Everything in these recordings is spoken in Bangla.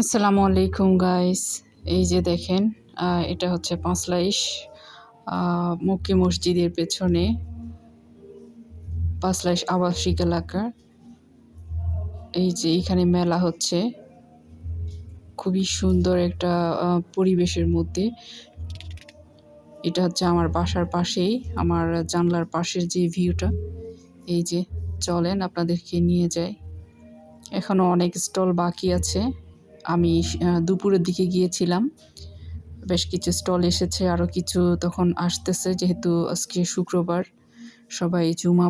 আসসালামু আলাইকুম গাইস এই যে দেখেন এটা হচ্ছে পাঁচলাইশ মক্কি মসজিদের পেছনে পাঁচলাইশ আবাসিক এলাকার এই যে এখানে মেলা হচ্ছে। খুবই সুন্দর একটা পরিবেশের মধ্যে। এটা হচ্ছে আমার বাসার পাশেই, আমার জানলার পাশের যে ভিউটা এই যে চলেন, আপনাদেরকে নিয়ে যাই। এখনও অনেক স্টল বাকি আছে। আমি দুপুরের দিকে গিয়েছিলাম। বেশ কিছু স্টল এসেছে আরও কিছু তখন আসতেছে যেহেতু আজকে শুক্রবার। সবাই জুমা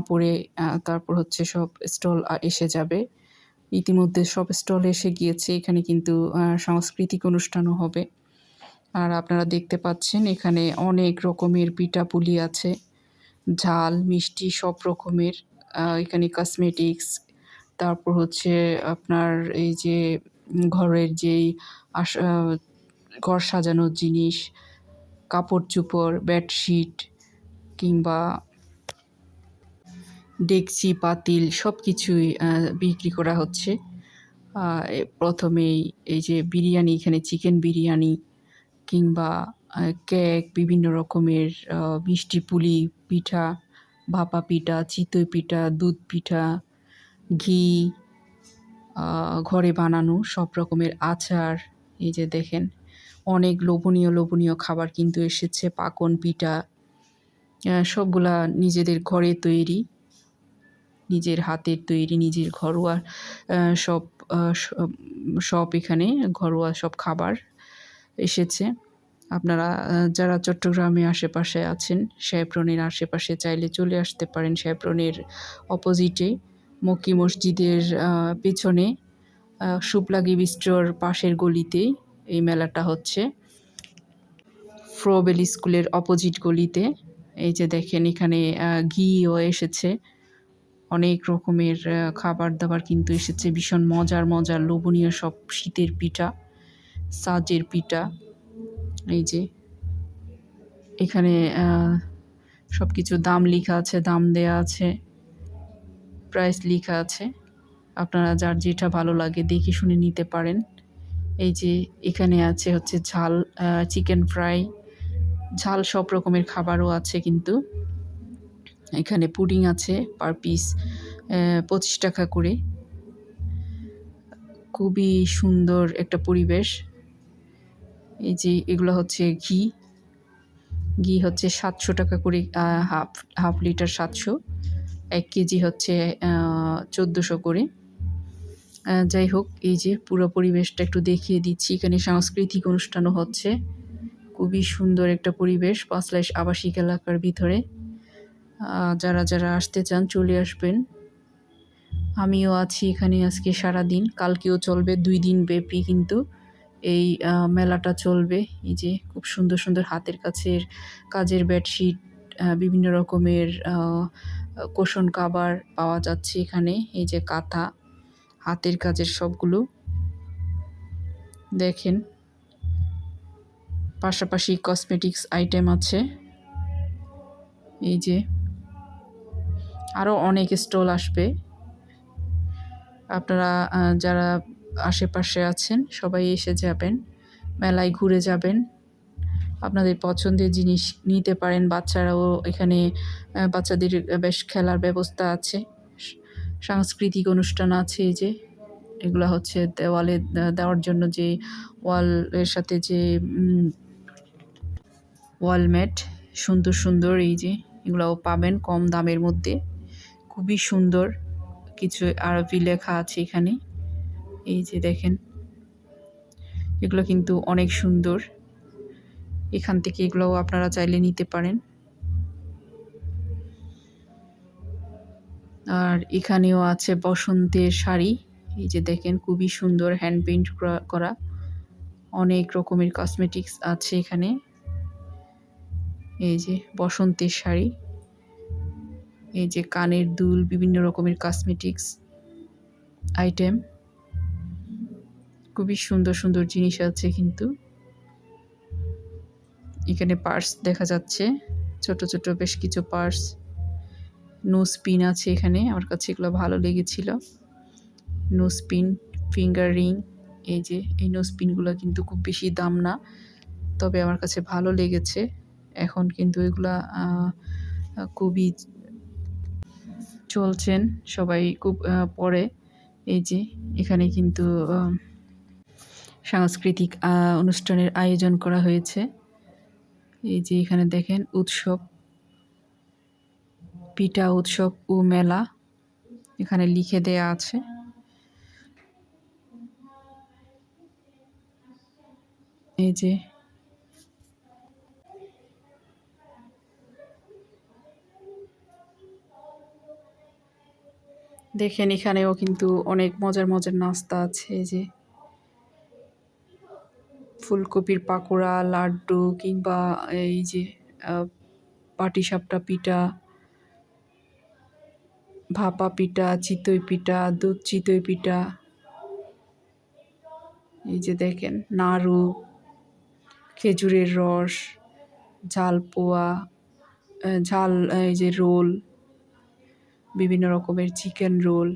আহ, তারপর হচ্ছে সব স্টল এসে যাবে। ইতিমধ্যে সব স্টল এসে গিয়েছে এখানে কিন্তু সাংস্কৃতিক অনুষ্ঠানও হবে। আর আপনারা দেখতে পাচ্ছেন এখানে অনেক রকমের পিঠা পুলি আছে। ঝাল মিষ্টি সব রকমের এখানে কসমেটিক্স তারপর হচ্ছে আপনার এই যে ঘরের যেই আস ঘর সাজানোর জিনিস, কাপড় চোপড়, বেডশিট কিংবা ডেকচি, পাতিল সব কিছুই বিক্রি করা হচ্ছে। প্রথমেই এই যে বিরিয়ানি, এখানে চিকেন বিরিয়ানি কিংবা কেক, বিভিন্ন রকমের মিষ্টি পুলি, পিঠা, ভাপা পিঠা, চিতই পিঠা, দুধ পিঠা, ঘি ঘরে বানানো সব রকমের আচার, এই যে দেখেন, অনেক লোভনীয় লোভনীয় খাবার কিন্তু এসেছে, পাকন, পিঠা সবগুলা নিজেদের ঘরে তৈরি, নিজের হাতের তৈরি, নিজের ঘরোয়া সব সব- এখানে ঘরোয়া সব খাবার এসেছে। আপনারা যারা চট্টগ্রামে আশেপাশে আছেন শ্যাপ্রনের আশেপাশে চাইলে চলে আসতে পারেন শ্যাপ্রনের অপোজিটে মক্কি মসজিদের পেছনে শুক্লাগি বিস্ট্রোর পাশের গলিতে এই মেলাটা হচ্ছে। ফ্রোবেল স্কুলের অপোজিট গলিতে, এই যে দেখেন এখানে ঘিও এসেছে। অনেক রকমের খাবার দাবার কিন্তু এসেছে, ভীষণ মজার মজার, লোভনীয় সব শীতের পিঠা, সাজের পিঠা, এই যে। এখানে সব কিছু দাম লেখা আছে, দাম দেয়া আছে। প্রাইস লেখা আছে। আপনারা যার যেটা ভালো লাগে দেখে শুনে নিতে পারেন। এই যে এখানে আছে হচ্ছে ঝাল চিকেন ফ্রাই ঝাল সব রকমের খাবারও আছে কিন্তু। এখানে পুডিং আছে পার পিস পঁচিশ টাকা করে। খুবই সুন্দর একটা পরিবেশ। এই যে এগুলো হচ্ছে ঘি। ঘি হচ্ছে সাতশো টাকা করে হাফ হাফ লিটার সাতশো। এক কেজি হচ্ছে চোদ্দোশো করে। যাই হোক, এই যে পুরো পরিবেশটা একটু দেখিয়ে দিচ্ছি। এখানে সাংস্কৃতিক অনুষ্ঠানও হচ্ছে। খুবই সুন্দর একটা পরিবেশ, পাঁচলাইশ আবাসিক এলাকার ভিতরে। যারা যারা আসতে চান, চলে আসবেন। আমিও আছি এখানে আজকে সারা দিন কালকেও চলবে, দুই দিন ব্যাপী কিন্তু এই মেলাটা চলবে। এই যে খুব সুন্দর সুন্দর হাতের কাছের কাজের বেডশিট বিভিন্ন রকমের কোশন কাবার পাওয়া যাচ্ছে এখানে, এই যে কাঁথা, হাতের কাজের সবগুলো। দেখেন, পাশাপাশি কসমেটিক্স আইটেম আছে। এই যে আরও অনেক স্টল আসবে। আপনারা যারা আশেপাশে আছেন, সবাই এসে যাবেন, মেলায় ঘুরে যাবেন। আপনাদের পছন্দের জিনিস নিতে পারেন। বাচ্চারাও এখানে বাচ্চাদের বেশ খেলার ব্যবস্থা আছে। সাংস্কৃতিক অনুষ্ঠান আছে যে। এগুলো হচ্ছে দেওয়ালে দেওয়ার জন্য যে ওয়ালের সাথে যে ওয়ালমেট সুন্দর সুন্দর এই যে, এগুলোও পাবেন কম দামের মধ্যে। খুবই সুন্দর। কিছু আরবি লেখা আছে এখানে। এই যে দেখেন। এগুলো কিন্তু অনেক সুন্দর। এখান থেকে এগুলোও আপনারা চাইলে নিতে পারেন। আর এখানেও আছে বসন্তের শাড়ি। এই যে দেখেন, খুবই সুন্দর হ্যান্ড পেইন্ট করা অনেক রকমের কসমেটিক্স আছে এখানে। এই যে বসন্তের শাড়ি। এই যে কানের দুল, বিভিন্ন রকমের কসমেটিক্স আইটেম খুবই সুন্দর সুন্দর জিনিস আছে কিন্তু। এখানে পার্স দেখা যাচ্ছে। ছোট ছোট বেশ কিছু পার্স নো স্পিন আছে এখানে। আমার কাছে এগুলো ভালো লেগেছিল। নো স্পিন ফিঙ্গার রিং এই যে, এই নোজপিনগুলো কিন্তু খুব বেশি দাম না। তবে আমার কাছে ভালো লেগেছে। এখন কিন্তু এগুলা খুবই চলছেন। সবাই খুব পরে। এই যে, এখানে কিন্তু সাংস্কৃতিক অনুষ্ঠানের আয়োজন করা হয়েছে। এই যে এখানে দেখেন উৎসব, পিঠা উৎসব ও মেলা এখানে লিখে দেয়া আছে। এই যে দেখেন এখানেও কিন্তু অনেক মজার মজার নাস্তা আছে, এই যে ফুলকপির পাকোড়া, লাড্ডু কিংবা এই যে পাটিসাপটা পিঠা, ভাপা পিঠা, চিতই পিঠা, দুধ চিতই পিঠা, এই যে দেখেন, নাড়ু, খেজুরের রস, ঝাল পোয়া ঝাল এই যে রোল, বিভিন্ন রকমের চিকেন রোল।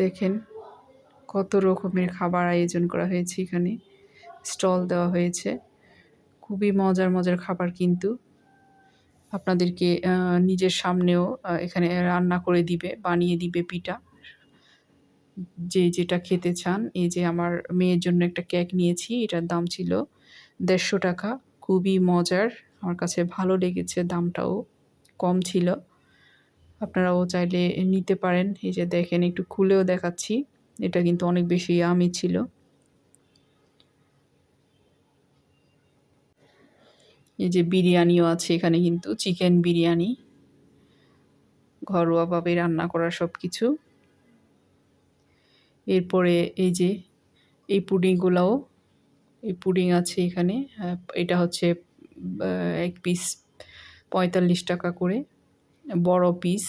দেখেন কত রকমের খাবার আয়োজন করা হয়েছে এখানে। স্টল দেওয়া হয়েছে। খুবই মজার মজার খাবার কিন্তু। আপনাদেরকে নিজের সামনেও এখানে রান্না করে দিবে, বানিয়ে দিবে পিঠা। যে যেটা খেতে চান, এই যে আমার মেয়ের জন্য একটা কেক নিয়েছি, এটার দাম ছিল দেড়শো টাকা। খুবই মজার, আমার কাছে ভালো লেগেছে, দামটাও কম ছিল। আপনারাও চাইলে নিতে পারেন। এই যে দেখেন, একটু খুলেও দেখাচ্ছি। এটা কিন্তু অনেক বেশি আমি ছিল। এই যে বিরিয়ানিও আছে এখানে কিন্তু, চিকেন বিরিয়ানি, ঘরোয়াভাবে রান্না করা সব কিছু এরপরে এই যে, এই পুডিংগুলোও, এই পুডিং আছে এখানে এটা হচ্ছে এক পিস পঁয়তাল্লিশ টাকা করে, বড় পিস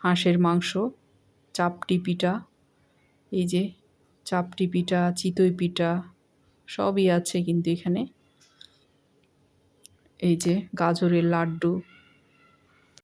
হাঁসের মাংস, চাপটি পিঠা। এই যে চাপটি পিঠা চিতই পিঠা সবই আছে কিন্তু এখানে। এই যে গাজরের লাড্ডু।